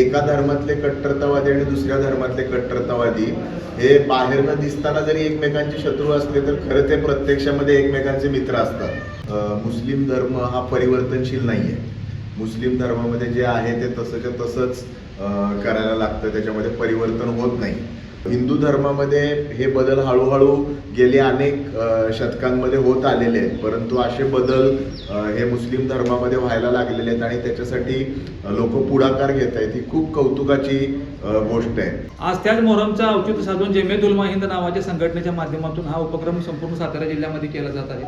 एका धर्मातले कट्टरतावादी आणि दुसऱ्या धर्मातले कट्टरतावादी हे बाहेरनं दिसताना जरी एकमेकांचे शत्रू असले तर खरं ते प्रत्यक्षामध्ये एकमेकांचे मित्र असतात. मुस्लिम धर्म हा परिवर्तनशील नाही आहे मुस्लिम धर्मामध्ये जे आहे ते तसंच्या तसंच करायला लागतं. त्याच्यामध्ये परिवर्तन होत नाही. हिंदू धर्मामध्ये हे बदल हळूहळू गेले अनेक शतकांमध्ये होत आलेले आहेत. परंतु असे बदल हे मुस्लिम धर्मामध्ये व्हायला लागलेले आहेत आणि त्याच्यासाठी लोक पुढाकार घेत आहेत ही खूप कौतुकाची गोष्ट आहे. आज त्याच मोहरमचा औचित्य साधून जेमेदुलमा उलमा हिंद नावाच्या संघटनेच्या माध्यमातून हा उपक्रम संपूर्ण सातारा जिल्ह्यामध्ये केला जात आहे.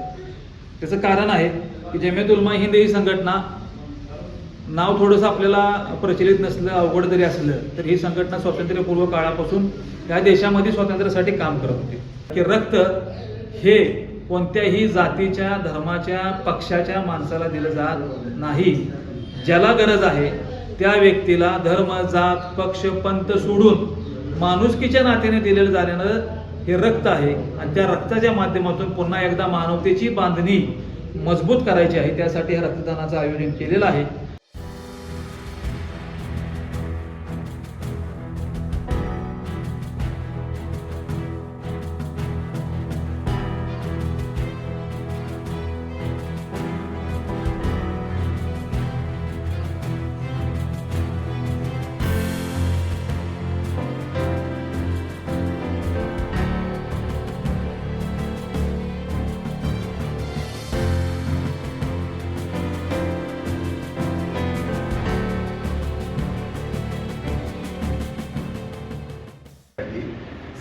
त्याचं कारण आहे की जेमेद उलमा हिंद ही संघटना नाव थोडंसं आपल्याला प्रचलित नसलं अवघड जरी असलं तर ही संघटना स्वातंत्र्यपूर्व काळापासून या देशामध्ये स्वातंत्र्यासाठी काम करत होती. की रक्त हे कोणत्याही जातीच्या धर्माच्या पक्षाच्या माणसाला दिलं जात नाही. ज्याला गरज आहे त्या व्यक्तीला धर्म जात पक्ष पंत सोडून माणुसकीच्या नात्याने दिलेलं जाणारं हे रक्त आहे. आणि त्या रक्ताच्या माध्यमातून पुन्हा एकदा मानवतेची बांधणी मजबूत करायची आहे. त्यासाठी या रक्तदानाचं आयोजन केलेलं आहे.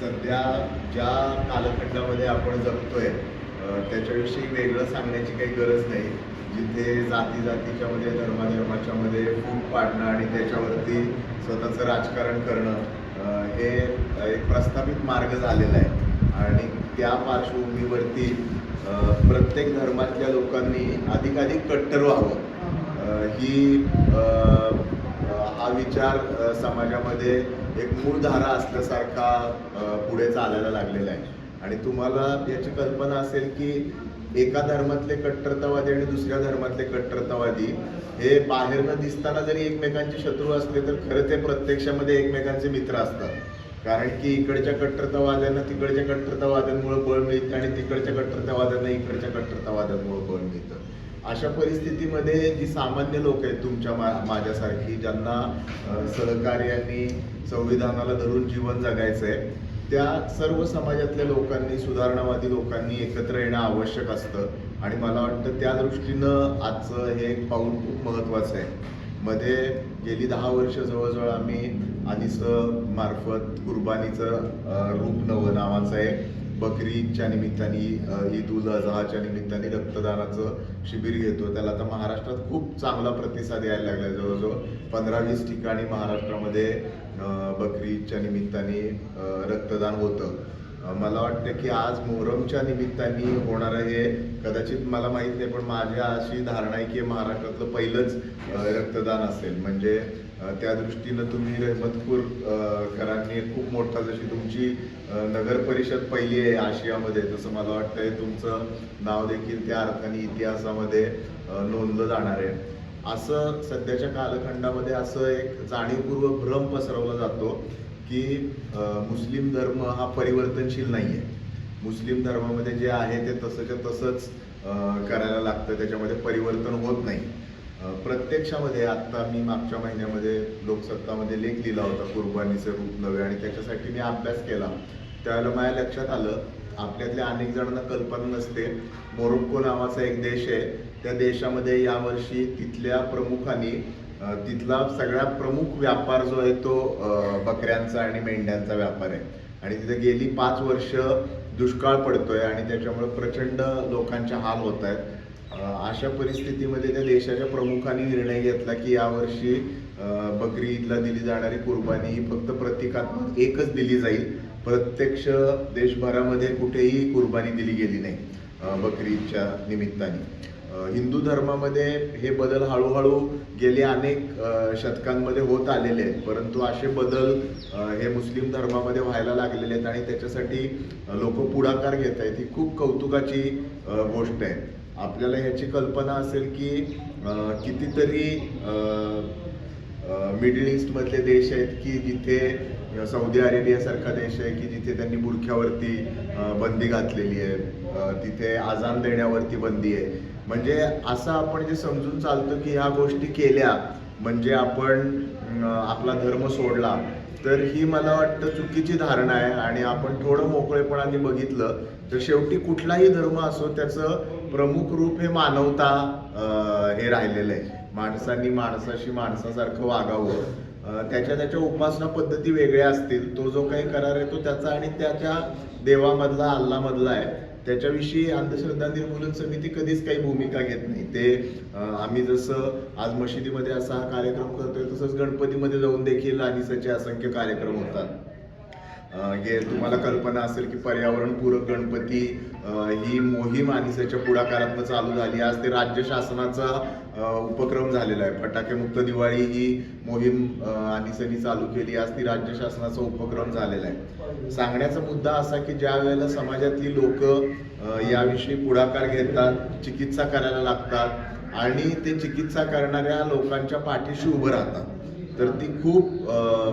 सध्या ज्या कालखंडामध्ये आपण जगतोय त्याच्याविषयी वेगळं सांगण्याची काही गरज नाही. जिथे जाती जातीच्या मध्ये धर्माधर्माच्या मध्ये फूट पाडणं आणि त्याच्यावरती स्वतःचं राजकारण करणं हे एक प्रस्थापित मार्ग झालेला आहे. आणि त्या पार्श्वभूमीवरती प्रत्येक धर्मातल्या लोकांनी अधिकाधिक कट्टर व्हावं. ही अं, अं, हा विचार समाजामध्ये एक मूळधारा असल्यासारखा पुढे चालायला लागलेला आहे. आणि तुम्हाला याची कल्पना असेल की एका धर्मातले कट्टरतावादी आणि दुसऱ्या धर्मातले कट्टरतावादी हे बाहेरनं दिसताना जरी एकमेकांचे शत्रू असले तर खरं ते प्रत्यक्षामध्ये एकमेकांचे मित्र असतात. कारण की इकडच्या कट्टरतावाद्यांना तिकडच्या कट्टरतावाद्यांमुळे बळ मिळतं आणि तिकडच्या कट्टरतावाद्यांना इकडच्या कट्टरतावाद्यांमुळे बळ मिळतं. अशा परिस्थितीमध्ये जी सामान्य लोक आहेत तुमच्या मा माझ्यासारखी ज्यांना सहकार्याने संविधानाला धरून जीवन जगायचं आहे त्या सर्व समाजातल्या लोकांनी सुधारणावादी लोकांनी एकत्र येणं आवश्यक असतं. आणि मला वाटतं त्या दृष्टीनं आजचं हे एक पाऊल खूप महत्त्वाचं आहे. मध्ये गेली दहा वर्ष जवळजवळ आम्ही अनिस मार्फत कुर्बानीचं रूप नवं नावाचं आहे बकरी ईदच्या निमित्ताने ईद उल अजहाच्या निमित्ताने रक्तदानाचं शिबिर घेतो. त्याला आता महाराष्ट्रात खूप चांगला प्रतिसाद यायला लागला जवळजवळ. पंधरा वीस ठिकाणी महाराष्ट्रामध्ये बकरीच्या बकरी ईदच्या निमित्ताने रक्तदान होतं. मला वाटतं की आज मोहरमच्या निमित्ताने होणारं हे कदाचित मला माहीत नाही पण माझ्या अशी धारणा आहे की महाराष्ट्रातलं पहिलंच रक्तदान असेल. म्हणजे त्या दृष्टीनं तुम्ही रहमतपूर करांनी खूप मोठा जशी तुमची नगरपरिषद नगर परिषद पहिली आहे आशियामध्ये तसं मला वाटतंय तुमचं नाव देखील त्या अर्थाने इतिहासामध्ये नोंदलं जाणार आहे. असं सध्याच्या कालखंडामध्ये असं एक जाणीवपूर्वक भ्रम पसरवला जातो की मुस्लिम धर्म हा परिवर्तनशील नाही आहे मुस्लिम धर्मामध्ये जे आहे ते तसंच्या तसंच करायला लागतं त्याच्यामध्ये परिवर्तन होत नाही. प्रत्यक्षामध्ये आत्ता मी मागच्या महिन्यामध्ये लोकसत्तामध्ये लेख लिहिला होता कुर्बानीचे रूप नव्हे आणि त्याच्यासाठी मी अभ्यास केला. त्यावेळेला माझ्या लक्षात आलं आपल्यातल्या अनेक जणांना कल्पना नसते. मोरोक्को नावाचा एक देश आहे. त्या देशामध्ये यावर्षी तिथल्या प्रमुखांनी तिथला सगळ्यात प्रमुख व्यापार जो आहे तो बकऱ्यांचा आणि मेंढ्यांचा व्यापार आहे. आणि तिथे गेली पाच वर्ष दुष्काळ पडतोय आणि त्याच्यामुळे प्रचंड लोकांचे हाल होत आहेत. अशा परिस्थितीमध्ये त्या देशाच्या प्रमुखांनी निर्णय घेतला की यावर्षी बकरी ईदला दिली जाणारी कुर्बानी ही फक्त प्रतिकात्मक एकच दिली जाईल. प्रत्यक्ष देशभरामध्ये कुठेही कुर्बानी दिली गेली नाही बकरी ईदच्या निमित्ताने. हिंदू धर्मामध्ये हे बदल हळूहळू गेले अनेक शतकांमध्ये होत आलेले आहेत. परंतु असे बदल हे मुस्लिम धर्मामध्ये व्हायला लागलेले आहेत आणि त्याच्यासाठी लोक पुढाकार घेत आहेत ही खूप कौतुकाची गोष्ट आहे. आपल्याला ह्याची कल्पना असेल की कितीतरी मिडल ईस्टमधले देश आहेत की जिथे सौदी अरेबियासारखा देश आहे की जिथे त्यांनी बुरख्यावरती बंदी घातलेली आहे तिथे आजान देण्यावरती बंदी आहे. म्हणजे असं आपण जे समजून चालतो की ह्या गोष्टी केल्या म्हणजे आपण आपला धर्म सोडला तर ही मला वाटतं चुकीची धारणा आहे आणि आपण थोडं मोकळेपणाने बघितलं तर शेवटी कुठलाही धर्म असो त्याचं प्रमुख रूप हे मानवता हे राहिलेलं आहे. माणसांनी माणसाशी माणसासारखं वागावं. त्याच्या त्याच्या उपासना पद्धती वेगळ्या असतील. तो जो काही करार आहे तो त्याचा आणि त्याच्या देवामधला अल्लामधला आहे. त्याच्याविषयी अंधश्रद्धा निर्मूलन समिती कधीच काही भूमिका घेत नाही. ते आम्ही जसं आज मशिदीमध्ये असा हा कार्यक्रम करतोय तसंच गणपतीमध्ये जाऊन देखील अनिसाचे असंख्य कार्यक्रम होतात. हे तुम्हाला कल्पना असेल की पर्यावरणपूरक गणपती ही मोहीम अनिसाच्या पुढाकारातनं चालू झाली. आज ते राज्य शासनाचा उपक्रम झालेला आहे. फटाकेमुक्त दिवाळी ही मोहीम आनिसनी चालू केली आज ती राज्य शासनाचा उपक्रम झालेला आहे. सांगण्याचा मुद्दा असा की ज्या वेळेला समाजातली लोक याविषयी पुढाकार घेतात चिकित्सा करायला लागतात आणि ते चिकित्सा करणाऱ्या लोकांच्या पाठीशी उभं राहतात तर ती खूप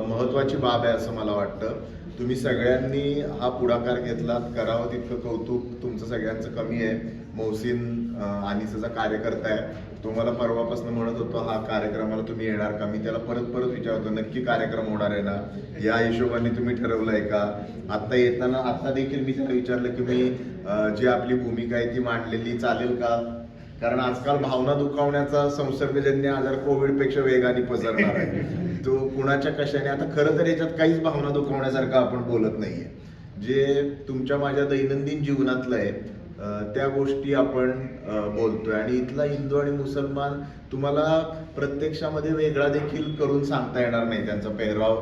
महत्वाची बाब आहे असं मला वाटतं. तुम्ही सगळ्यांनी हा पुढाकार घेतलात करावं तितकं कौतुक तुमचं सगळ्यांचं कमी आहे. मोहसिन अ, कार्यकर्ता आहे. तो मला परवापासून म्हणत होतो हा कार्यक्रमाला तुम्ही येणार का? मी त्याला परत परत विचारतो नक्की कार्यक्रम होणार आहे ना? या हिशोबाने तुम्ही ठरवलंय का? आता येताना आता देखील मी त्याला विचारलं की मी जी आपली भूमिका आहे ती मांडलेली चालेल का? कारण आजकाल भावना दुखावण्याचा संसर्गजन्य आजार कोविडपेक्षा वेगाने पसरणार आहे. तो कुणाच्या कशाने? आता खरं तर याच्यात काहीच भावना दुखावण्यासारखं आपण बोलत नाहीये. जे तुमच्या माझ्या दैनंदिन जीवनातलं आहे त्या गोष्टी आपण बोलतोय. आणि इथला हिंदू आणि मुसलमान तुम्हाला प्रत्यक्षामध्ये वेगळा देखील करून सांगता येणार नाही. त्यांचा पेहराव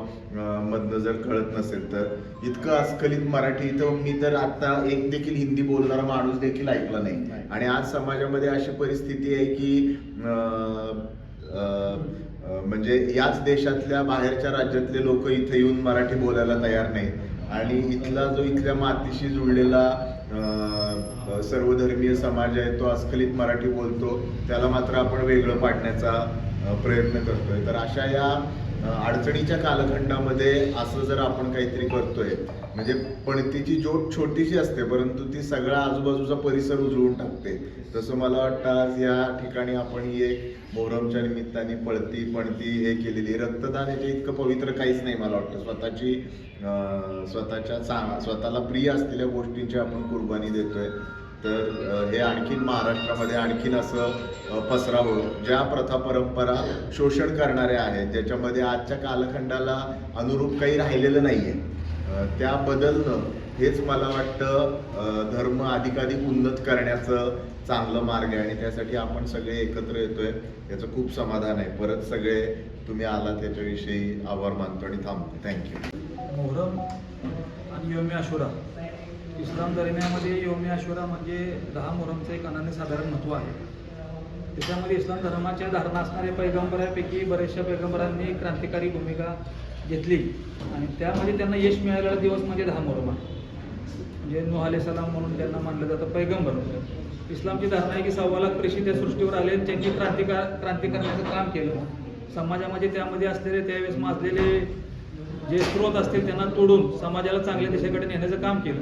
मधनं जर कळत नसेल तर. इतकं अस्खलित मराठी इथं मी तर आता एक देखील हिंदी बोलणारा माणूस देखील ऐकला नाही. आणि आज समाजामध्ये अशी परिस्थिती आहे की म्हणजे याच देशातल्या बाहेरच्या राज्यातले लोक इथे येऊन मराठी बोलायला तयार नाहीत. आणि इथला जो इथल्या मातीशी जुळलेला सर्वधर्मीय समाज आहे तो अस्खलित मराठी बोलतो त्याला मात्र आपण वेगळं पाडण्याचा प्रयत्न करतोय. तर अशा या अडचणीच्या कालखंडामध्ये असं जर आपण काहीतरी करतोय म्हणजे पणतीची जोड छोटीशी असते परंतु ती सगळा आजूबाजूचा परिसर उजळून टाकते. तसं मला वाटतं आज या ठिकाणी आपण ही एक मोहरमच्या निमित्ताने पळती पणती हे केलेली. रक्तदान याच्या इतकं पवित्र काहीच नाही मला वाटतं. स्वतःची स्वतःच्या चा स्वतःला प्रिय असलेल्या गोष्टींची आपण कुर्बानी देतोय. तर हे आणखीन महाराष्ट्रामध्ये आणखीन असं पसरावं. ज्या प्रथा परंपरा शोषण करणाऱ्या आहेत ज्याच्यामध्ये आजच्या कालखंडाला अनुरूप काही राहिलेलं नाहीये आहे त्या बदलणं हेच मला वाटतं धर्म अधिकाधिक उन्नत करण्याचं चांगलं मार्ग आहे. आणि त्यासाठी आपण सगळे एकत्र येतोय याचं खूप समाधान आहे. परत सगळे तुम्ही आला त्याच्याविषयी आभार मानतो आणि थांबतो. थँक्यू मोहरम आणि योमी आशुरा. इस्लाम धर्मामध्ये योमी आशुरा म्हणजे दहा मोहरमचं एक अनन्यसाधारण महत्त्व आहे. त्याच्यामध्ये इस्लाम धर्माच्या धारणा असणाऱ्या पैगंबरापैकी बऱ्याचशा पैगंबरांनी क्रांतिकारी भूमिका घेतली आणि त्यामध्ये त्यांना यश मिळालेला दिवस म्हणजे दहा मोहरम आहे. म्हणजे नुहाले सलाम म्हणून त्यांना मानलं जातं पैगंबर. इस्लामची धारणा आहे की सव्वा लाख प्रेषित या सृष्टीवर आले आणि त्यांनी क्रांतिका क्रांती करण्याचं काम केलं. समाजामध्ये त्यामध्ये असलेले त्यावेळेस माजलेले जे स्रोत असतील त्यांना तोडून समाजाला चांगल्या दिशेकडे नेण्याचं काम केलं.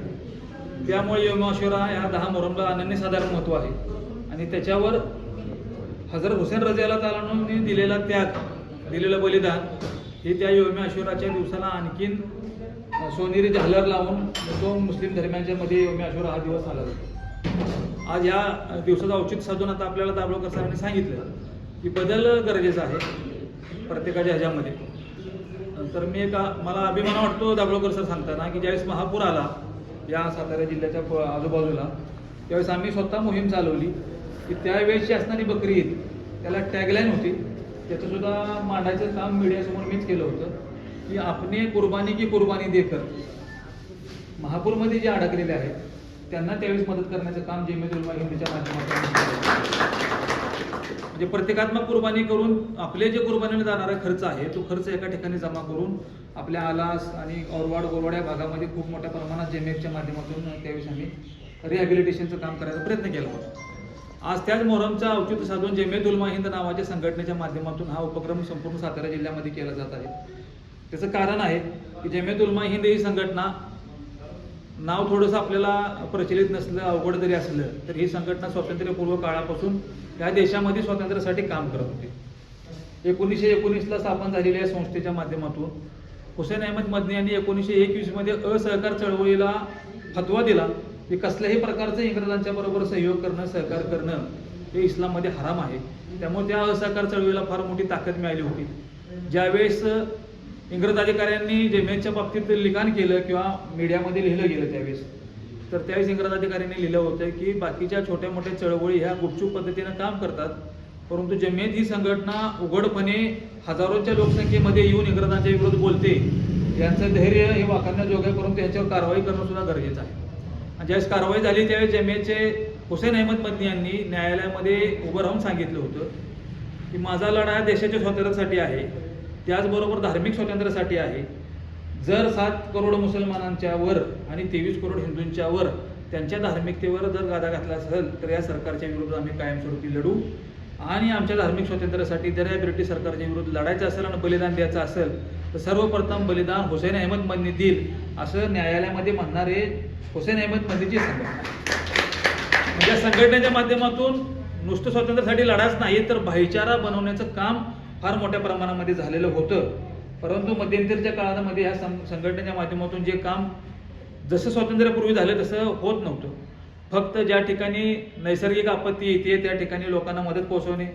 त्यामुळे योमाशुरा या दहा मोहरमला अनन्यसाधारण महत्त्व आहे. आणि त्याच्यावर हजरत हुसेन रजियाला तालांनी दिलेला त्याग दिलेलं बलिदान हे त्या योमी आशुराच्या दिवसाला आणखीन सोनेरी झालर लावून तो मुस्लिम धर्मियांच्या मध्ये आशुरा हा दिवस आला जातो आज या दिवसाचा दिवसाचं साधून आता आपल्याला दाभोळकर सरांनी सांगितलं की बदल गरजेचा आहे प्रत्येकाच्या ह्याच्यामध्ये. तर मी एका मला अभिमान वाटतो दाभोळकर सर सांगताना की ज्यावेळेस महापूर आला या सातारा जिल्ह्याच्या प- आजूबाजूला. त्यावेळेस आम्ही स्वतः मोहीम चालवली की त्यावेळेसची असणारी बकरी ईद त्याला टॅगलाईन होती. त्याचंसुद्धा मांडायचं काम मीडियासमोर मीच केलं होतं की आपने कुर्बानी की कुर्बानी देकर. महापूरमध्ये जे अडकलेले आहेत त्यांना त्यावेळेस मदत करण्याचं काम जेमेदुल हिंदीच्या माध्यमातून म्हणजे प्रतिकात्मक कुर्बानी करून आपले जे कुर्बानीला जाणारा खर्च आहे तो खर्च एका ठिकाणी जमा करून आपल्या आलास आणि औरवाड गोरवाड या भागामध्ये खूप मोठ्या प्रमाणात जेमेकच्या माध्यमातून त्यावेळेस आम्ही रिहॅबिलिटेशनचं काम करायचा प्रयत्न केला होता. आज त्याच मोहरमचा औचित्य साधून जेमे उलमा हिंद नावाच्या संघटनेच्या माध्यमातून हा उपक्रम संपूर्ण सातारा जिल्ह्यामध्ये केला जात आहे. त्याचं कारण आहे की जेमे उलमा हिंद ही संघटना नाव थोडंसं आपल्याला प्रचलित नसलं अवघड जरी असलं तर ही संघटना स्वातंत्र्यपूर्व काळापासून या देशामध्ये स्वातंत्र्यासाठी काम करत होते. एकोणीसशे एकोणीसला स्थापन झालेल्या या संस्थेच्या माध्यमातून हुसेन अहमद मदनी यांनी एकोणीसशे एकवीसमध्ये असहकार चळवळीला फतवा दिला. की कसल्याही प्रकारचं इंग्रजांच्या बरोबर सहयोग करणं सहकार करणं हे इस्लाममध्ये हराम आहे. त्यामुळे त्या असहकार चळवळीला फार मोठी ताकद मिळाली होती. ज्यावेळेस इंग्रज अधिकाऱ्यांनी जेमेनच्या बाबतीत लिखाण केलं किंवा मीडियामध्ये लिहिलं गेलं त्यावेळेस तर त्यावेळेस इंग्रज अधिकाऱ्यांनी लिहिलं होतं की बाकीच्या छोट्या मोठ्या चळवळी ह्या गुपचूप पद्धतीनं काम करतात. परंतु जमेत ही संघटना उघडपणे हजारोच्या लोकसंख्येमध्ये येऊन इंग्रजांच्या विरोधात बोलते. यांचं धैर्य हे वाखाणण्याजोगं आहे परंतु यांच्यावर कारवाई करणं सुद्धा गरजेचं आहे. आणि ज्यावेळेस कारवाई झाली त्यावेळेस जमेचे हुसेन अहमद मदनी यांनी न्यायालयामध्ये उभं राहून सांगितलं होतं की माझा लढा देशाच्या स्वातंत्र्यासाठी आहे. त्याचबरोबर धार्मिक स्वातंत्र्यासाठी आहे. जर सात करोड मुसलमानांच्या वर आणि तेवीस करोड हिंदूंच्या वर त्यांच्या धार्मिकतेवर जर गादा घातला असेल तर या सरकारच्या विरुद्ध आम्ही कायमस्वरूपी लढू. आणि आमच्या धार्मिक स्वातंत्र्यासाठी जर या ब्रिटिश सरकारच्या विरुद्ध लढायचं असेल आणि बलिदान द्यायचं असेल तर सर्वप्रथम बलिदान हुसेन अहमद मंदी देईल असं न्यायालयामध्ये म्हणणारे हुसेन अहमद मंदीची संघटना म्हणजे या संघटनेच्या माध्यमातून नुसतं स्वातंत्र्यासाठी लढाच नाही तर भाईचारा बनवण्याचं काम फार मोठ्या प्रमाणामध्ये झालेलं होतं. परंतु मध्यंतरीच्या काळामध्ये ह्या सं- संघटनेच्या माध्यमातून जे काम जसं स्वातंत्र्यापूर्वी झालं तसं होत नव्हतं. फक्त ज्या ठिकाणी नैसर्गिक आपत्ती येते त्या ठिकाणी लोकांना मदत पोहोचवणे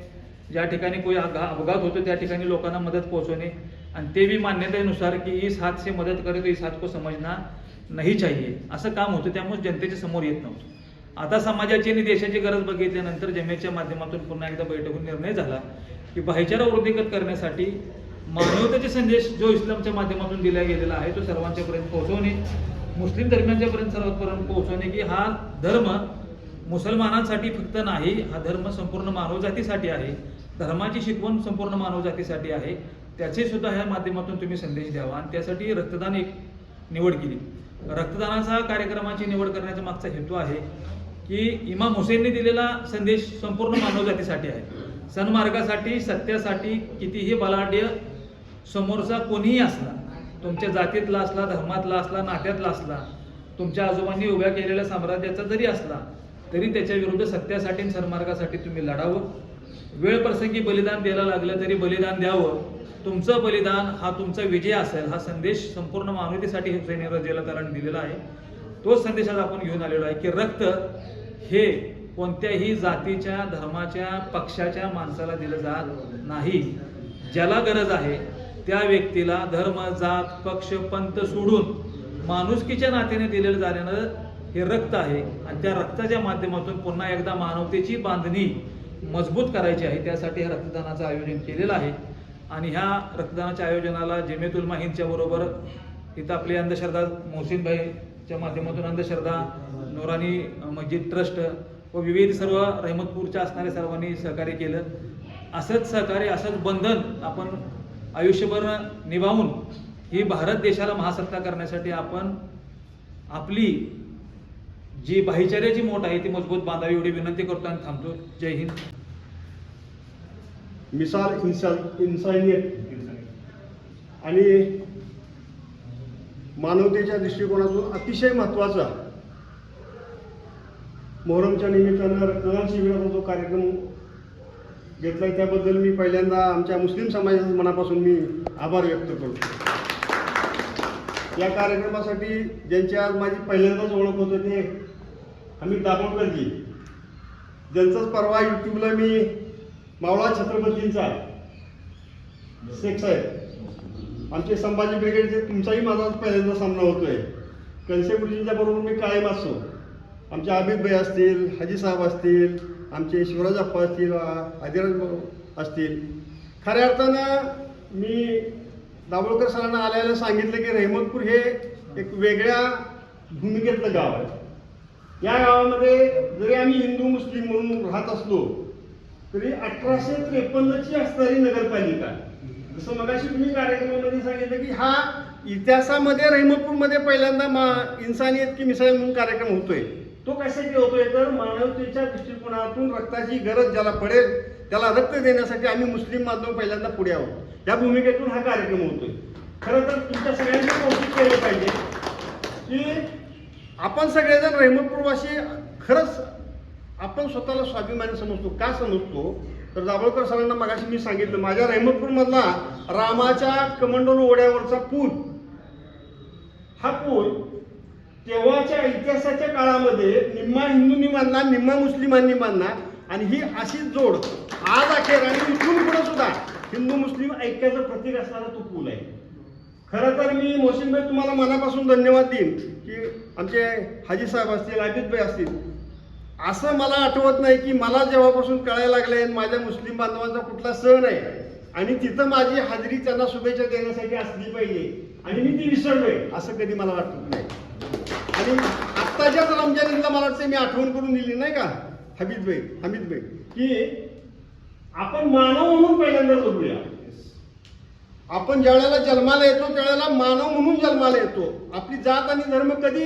ज्या ठिकाणी कोणी अपघात होतो त्या ठिकाणी लोकांना मदत पोहोचवणे आणि ते बी मान्यतेनुसार की इस हात से मदत करे तो इस हात को समजना नाही चाहिए. असं काम होतं त्यामुळे जनतेच्या समोर येत नव्हतं. आता समाजाची आणि देशाची गरज बघितल्यानंतर जमेच्या माध्यमातून पुन्हा एकदा बैठकून निर्णय झाला की भाईचारा वृद्धिगत करण्यासाठी मानवतेचे संदेश जो इस्लामच्या माध्यमातून दिला गेलेला आहे तो सर्वांच्यापर्यंत पोहोचवणे मुस्लिम धर्मियांच्यापर्यंत सर्वांपर्यंत पोहोचवणे की हा धर्म मुसलमानांसाठी फक्त नाही हा धर्म संपूर्ण मानवजातीसाठी आहे धर्माची शिकवण संपूर्ण मानवजातीसाठी आहे त्याचे सुद्धा ह्या माध्यमातून तुम्ही संदेश द्यावा. आणि त्यासाठी रक्तदान एक निवड केली. रक्तदानाचा कार्यक्रमाची निवड करण्याचा मागचा हेतू आहे की इमाम हुसेनने दिलेला संदेश संपूर्ण मानवजातीसाठी आहे. सन्मार्गासाठी सत्यासाठी कितीही बलाढ्य समोरचा कोणीही असला तुमच्या जातीतला असला धर्मातला असला नात्यातला असला तुमच्या आजोबांनी उभ्या केलेल्या साम्राज्याचा जरी असला तरी त्याच्या विरुद्ध सत्यासाठी आणि सन्मार्गासाठी तुम्ही लढावं. वेळ प्रसंगी बलिदान द्यायला लागलं तरी बलिदान द्यावं. तुमचं बलिदान हा तुमचा विजय असेल हा संदेश संपूर्ण मानवतेसाठी हुसेन रजेला तलाने दिलेला आहे. तोच संदेश आज आपण घेऊन आलेलो आहे की रक्त हे कोणत्याही जातीच्या धर्माच्या पक्षाच्या माणसाला दिलं जात नाही. ज्याला गरज आहे त्या व्यक्तीला धर्म जात पक्ष पंत सोडून माणुसकीच्या नात्याने दिलेलं जाणारं हे रक्त आहे. आणि त्या रक्ताच्या माध्यमातून पुन्हा एकदा मानवतेची बांधणी मजबूत करायची आहे. त्यासाठी ह्या रक्तदानाचं आयोजन केलेलं आहे. आणि ह्या रक्तदानाच्या आयोजनाला जमेतुल माहींच्या बरोबर इथं आपले अंधश्रद्धा मोहसिनभाईच्या माध्यमातून अंधश्रद्धा नोरानी मस्जिद ट्रस्ट व विविध सर्व रहमतपूरच्या असणाऱ्या सर्वांनी सहकार्य केलं. असंच सहकार्य असंच बंधन आपण आयुष्यभर निभावून ही भारत देशाला महासत्ता करण्यासाठी आपण आपली जी भाईचाऱ्याची मोठ आहे ती मजबूत बांधावी एवढी विनंती करतो आणि थांबतो. जय हिंद. मिसाल इन्सान इन्सानियत. आणि मानवतेच्या दृष्टिकोनातून अतिशय महत्त्वाचा मोहरमच्या निमित्तानं रक्तदान शिबिराचा जो कार्यक्रम घेतला त्याबद्दल मी पहिल्यांदा आमच्या मुस्लिम समाजाच्या मनापासून मी आभार व्यक्त करतो. या कार्यक्रमासाठी ज्यांची आज माझी पहिल्यांदाच ओळख होतं ते अमित दाभोळकरजी. ज्यांचाच परवा यूट्यूबला मी मावळा छत्रपतींचा शेख साहेब आमचे संभाजी ब्रिगेडचे तुमचाही माझा पहिल्यांदा सामना होतोय. कनसे गुरुजींच्या बरोबर मी कायम असतो. आमचे आबिद भाई असतील हाजी साहेब असतील आमचे शिवराज अप्पा असतील आदिराज असतील. खऱ्या अर्थानं मी दाभोळकर सरांना आल्याला सांगितलं की रहमतपूर हे एक वेगळ्या भूमिकेतलं गाव आहे. या गावामध्ये जरी आम्ही हिंदू मुस्लिम म्हणून राहत असलो तरी अठराशे त्रेपन्नची असणारी नगरपालिका. जसं मगाशी तुम्ही कार्यक्रमामध्ये सांगितलं की हा इतिहासामध्ये रहमतपूरमध्ये पहिल्यांदा मा इन्सानियत की मिसाईल म्हणून कार्यक्रम होतोय. तो कशासाठी होतोय तर मानवतेच्या दृष्टिकोनातून रक्ताची गरज ज्याला पडेल त्याला रक्त देण्यासाठी आम्ही मुस्लिम माध्यम पहिल्यांदा पुढे आहोत. या भूमिकेतून हा कार्यक्रम होतोय. खरं तर तुमच्या सगळ्यांनी कौतुक केलं पाहिजे की आपण सगळेजण रहमतपूर्वाशी खरंच आपण स्वतःला स्वाभिमानी समजतो. का समजतो? तर दाभोळकर सरांना मगाशी मी सांगितलं माझ्या रहमतपूरमधला रामाच्या कमंडोल ओढ्यावरचा पूल हा पूल तेव्हाच्या इतिहासाच्या काळामध्ये निम्मा हिंदूंनी मानला निम्मा मुस्लिमांनी मानला. आणि ही अशीच जोड आज अखेर आणि इथून पुढे सुद्धा हिंदू मुस्लिम ऐक्याचं प्रतीक असणारा तो पूल आहे. खरं तर मी मोहसिनभाई तुम्हाला मनापासून धन्यवाद देईन की आमचे हाजी साहेब असतील आबिदभाई असतील. असं मला आठवत नाही की मला जेव्हापासून कळायला लागले माझ्या मुस्लिम बांधवांचा कुठला सण आहे. आणि तिथं माझी हाजरी त्यांना शुभेच्छा देण्यासाठी असली पाहिजे. आणि मी ती विसरलोय असं कधी मला वाटत नाही. आणि आत्ताच्याच रमजान ईदला मला वाटतं मी आठवण करून दिली नाही का? हमीदभाई हमीदभाई की आपण मानव म्हणून पहिल्यांदा जगूया. आपण ज्या वेळेला जन्माला येतो त्यावेळेला मानव म्हणून जन्माला येतो. आपली जात आणि धर्म कधी?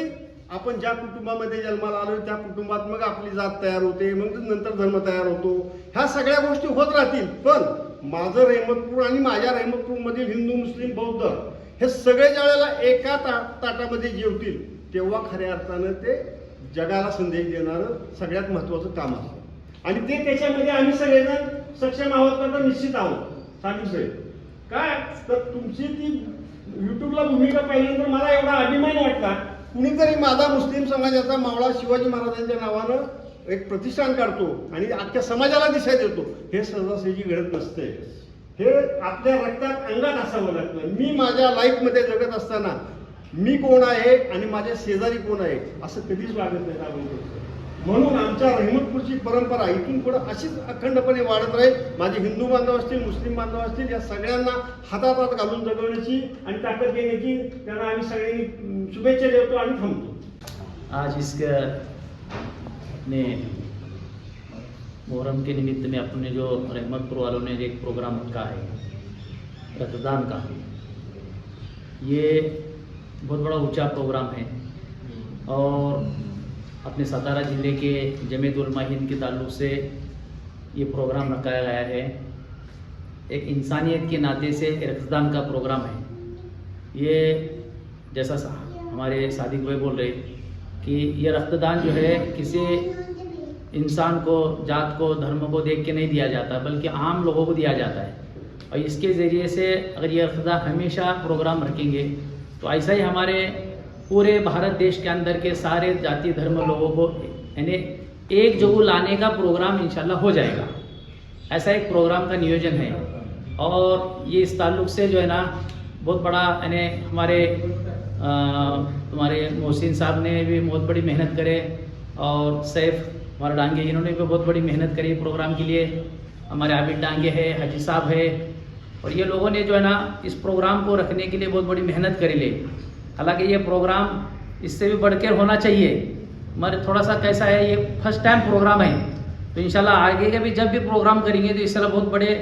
आपण ज्या कुटुंबामध्ये जन्माला आलो त्या कुटुंबात मग आपली जात तयार होते मग नंतर धर्म तयार होतो. ह्या सगळ्या गोष्टी होत राहतील पण माझं रेहमतपूर आणि माझ्या रेहमतपूरमधील हिंदू मुस्लिम बौद्ध हे सगळे ज्या वेळेला एका ता ताटामध्ये जेवतील तेव्हा खऱ्या अर्थानं ते जगाला संदेश देणारं सगळ्यात महत्त्वाचं काम असतं. आणि ते त्याच्यामध्ये आम्ही सगळेजण सक्षम आहोत का तर निश्चित आहोत. साबित साहेब काय? तर तुमची ती युट्यूबला भूमिका पाहिल्यानंतर मला एवढा अभिमान वाटला. कुणीतरी माझा मुस्लिम समाजाचा मावळा शिवाजी महाराजांच्या नावानं एक प्रतिष्ठान काढतो आणि अख्ख्या समाजाला दिशा देतो. हे सहजासहजी घडत नसते हे आपल्या रक्तात अंगात असावं लागतं. मी माझ्या लाईफमध्ये जगत असताना मी कोण आहे आणि माझ्या शेजारी कोण आहे असं कधीच वागत नाही दाभोळकर. म्हणून आमच्या रहमतपूरची परंपरा इथून पुढं अशीच अखंडपणे वाढत राहील. माझे हिंदू बांधव असतील मुस्लिम बांधव असतील या सगळ्यांना हातात हात घालून जगवण्याची आणि ताकद देण्याची त्यांना आम्ही सगळ्यांनी शुभेच्छा देतो आणि थांबतो. आज इसके ने मुहर्रम के निमित्त में अपने जो रहमतपुर वालों ने एक प्रोग्राम रखा है रक्तदान का। ये बहुत बड़ा ऊँचा प्रोग्राम है। और अपने सतारा ज़िले के हिंद के ताल्लुक से ये प्रोग्राम रखाया गया है। एक इंसानियत के नाते से रक्तदान का प्रोग्राम है। ये जैसा सा- हमारे सादिक भाई बोल रहे कि ये रक्तदान जो है किसी इंसान को, जात को, धर्म को देख के नहीं दिया जाता, बल्कि आम लोगों को दिया जाता है। और इसके ज़रिए से अगर ये रक्तदान हमेशा प्रोग्राम रखेंगे तो ऐसा ही हमारे पूरे भारत देश के अंदर के सारे जाति, धर्म लोगों को, यानी एक जगह लाने का प्रोग्राम इंशाल्लाह हो जाएगा। ऐसा एक प्रोग्राम का नियोजन है। और ये इस ताल्लुक से जो है ना, बहुत बड़ा, यानी हमारे हमारे मोहसिन साहब ने भी बहुत बड़ी मेहनत करे, और सैफ, हमारे डांगे, इन्होंने भी बहुत बड़ी मेहनत करी प्रोग्राम के लिए। हमारे आबिद डांगे है, हाजी साहब है और ये लोगों ने जो है ना, इस प्रोग्राम को रखने के लिए बहुत बड़ी मेहनत करी ले। हालाँकि ये प्रोग्राम इससे भी बढ़कर होना चाहिए। मगर थोड़ा सा कैसा है, ये फ़र्स्ट टाइम प्रोग्राम है। तो इंशाल्लाह आगे के भी जब भी प्रोग्राम करेंगे तो इस तरह बहुत बड़े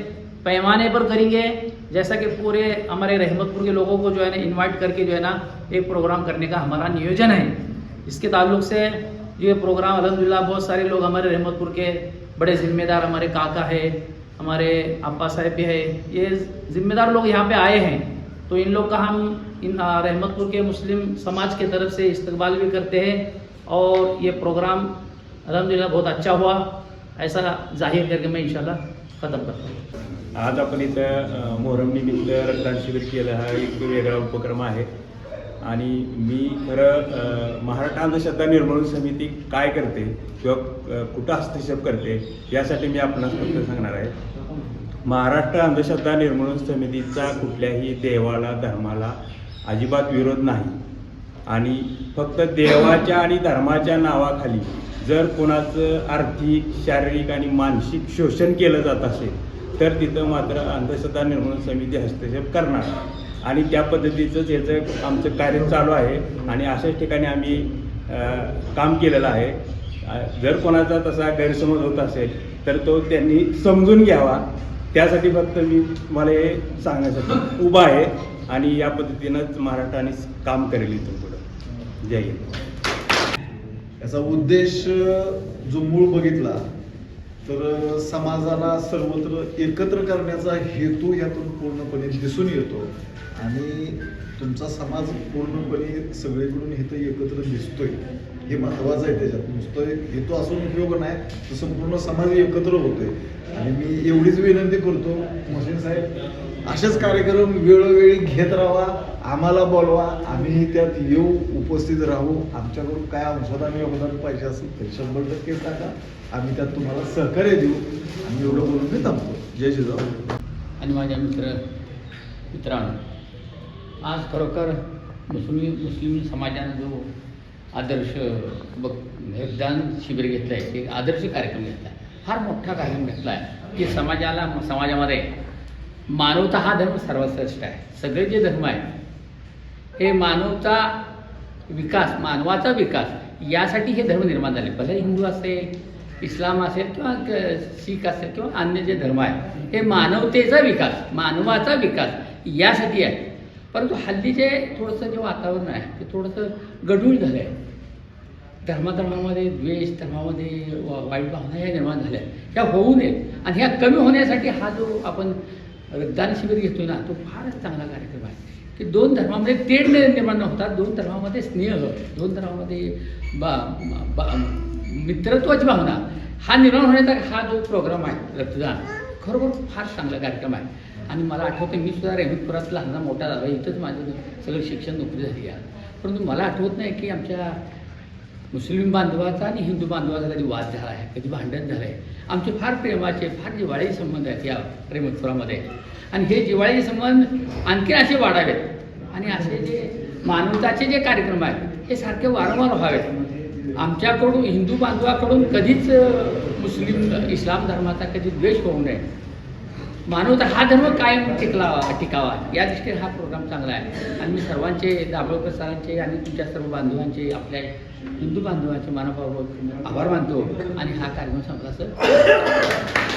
पैमाने पर करेंगे। जैसा कि पूरे हमारे रहमतपुर के लोगों को जो है ना इन्वाइट करके जो है ना, एक प्रोग्राम करने का हमारा नियोजन है। इसके ताल्लुक से ये प्रोग्राम अलहमदिल्ला बहुत सारे लोग हमारे रहमतपुर के बड़े जिम्मेदार, हमारे काका है। हमारे अप्पा साहब भी है ये जिम्मेदार लोग यहाँ पे आए हैं। तो इन लोग का हम इन रहमतपुर के मुस्लिम समाज के तरफ़ से इस्तकबाल भी करते हैं और ये प्रोग्राम अलहमदिल्ला बहुत अच्छा हुआ। ऐसा ज़ाहिर करके मैं इंशाल्लाह ख़त्म करता हूँ। आज आपण इथं अ, मोहरम निमित्त रक्तदान शिबिर केलं हा एक वेगळा उपक्रम आहे. आणि मी खरं महाराष्ट्र अंधश्रद्धा निर्मूलन समिती काय करते किंवा कुठं हस्तक्षेप करते यासाठी मी आपणास फक्त सांगणार आहे. महाराष्ट्र अंधश्रद्धा निर्मूलन समितीचा कुठल्याही देवाला धर्माला अजिबात विरोध नाही. आणि फक्त देवाच्या आणि धर्माच्या नावाखाली जर कोणाचं आर्थिक शारीरिक आणि मानसिक शोषण केलं जात असेल तर तिथं मात्र अंधश्रद्धा निर्मूलन समिती हस्तक्षेप करणार. आणि त्या पद्धतीचंच याचं आमचं कार्य चालू आहे. आणि अशाच ठिकाणी आम्ही काम केलेलं आहे. जर कोणाचा तसा गैरसमज होत असेल तर तो त्यांनी समजून घ्यावा. त्यासाठी फक्त मी तुम्हाला हे सांगण्यासाठी उभा आहे आणि या पद्धतीनंच महाराष्ट्राने काम करेल इथून पुढं. जय हिंद. याचा उद्देश जो मूळ बघितला तर समाजाला सर्वत्र एकत्र करण्याचा हेतू यातून पूर्णपणे दिसून येतो. आणि तुमचा समाज पूर्णपणे सगळीकडून हे तर एकत्र दिसतोय. हे महत्वाचं आहे त्याच्यात. नुसतं हेतू असून उपयोग नाही तर संपूर्ण समाज एकत्र होतोय. आणि मी एवढीच विनंती करतो मोहसिन साहेब असेच कार्यक्रम वेळोवेळी घेत राहा आम्हाला बोलवा आम्ही त्यात येऊ उपस्थित राहू. आमच्याकडून काय अंशदान योगदान पाहिजे असेल तर शंभर टक्के टाका. आम्ही त्यात तुम्हाला सहकार्य देऊ. आम्ही एवढं बोलून मी थांबतो. जय जिजाऊ आणि माझ्या मित्र मित्रांनो आज खरोखर मुस्लिम मुस्लिम समाजानं जो आदर्श बघ रक्तदान शिबिर घेतलं आहे ते आदर्श कार्यक्रम घेतला आहे फार मोठा कार्यक्रम घेतला आहे की समाजाला समाजामध्ये मानवता हा धर्म सर्वश्रेष्ठ आहे. सगळे जे धर्म आहेत हे मानवता विकास मानवाचा विकास यासाठी हे धर्म निर्माण झाले. भले हिंदू असेल इस्लाम असेल किंवा क- शीख असेल किंवा अन्य जे धर्म आहेत हे मानवतेचा विकास मानवाचा विकास यासाठी आहे. परंतु हल्ली जे थोडंसं जे वातावरण आहे ते थोडंसं गढूळ झालं आहे धर्माधर्मामध्ये द्वेष धर्मामध्ये वाईट भावना ह्या निर्माण झाल्या. ह्या होऊ नयेत. आणि ह्या कमी होण्यासाठी हा जो आपण रक्तदान शिबिर घेतो ना तो फारच चांगला कार्यक्रम आहे. की दोन धर्मामध्ये तेढ निर्माण होतात दोन धर्मामध्ये स्नेह दोन धर्मामध्ये बा बा- मित्रत्वाची भावना हा निर्माण होण्याचा हा जो प्रोग्राम आहे रक्तदान खरोखर फार चांगला कार्यक्रम आहे. आणि मला आठवते मी सुद्धा रेहमतपुरात लहान मोठा झाला इथंच माझं सगळं शिक्षण नोकरी झाली आहे. परंतु मला आठवत नाही की आमच्या मुस्लिम बांधवाचा आणि हिंदू बांधवाचा कधी वाद झाला आहे कधी भांडण झालं आहे. आमचे फार प्रेमाचे फार जिवाळी संबंध आहेत या प्रेमोत्सवामध्ये आणि हे जिवाळी संबंध आणखी असे वाढावेत. आणि असे जे मानवताचे जे कार्यक्रम आहेत हे सारखे वारंवार व्हावेत. आमच्याकडून हिंदू बांधवाकडून कधीच मुस्लिम इस्लाम धर्माचा कधी द्वेष होऊ नये. मानवता हा धर्म कायम टिकलावा टिकावा. या दृष्टीने हा प्रोग्राम चांगला आहे. आणि मी सर्वांचे दाभोळकर सरांचे आणि तुमच्या सर्व बांधवांचे आपल्या हिंदू बांधवांचे मानवभाव आभार मानतो. आणि हा कार्यक्रम संपला सर.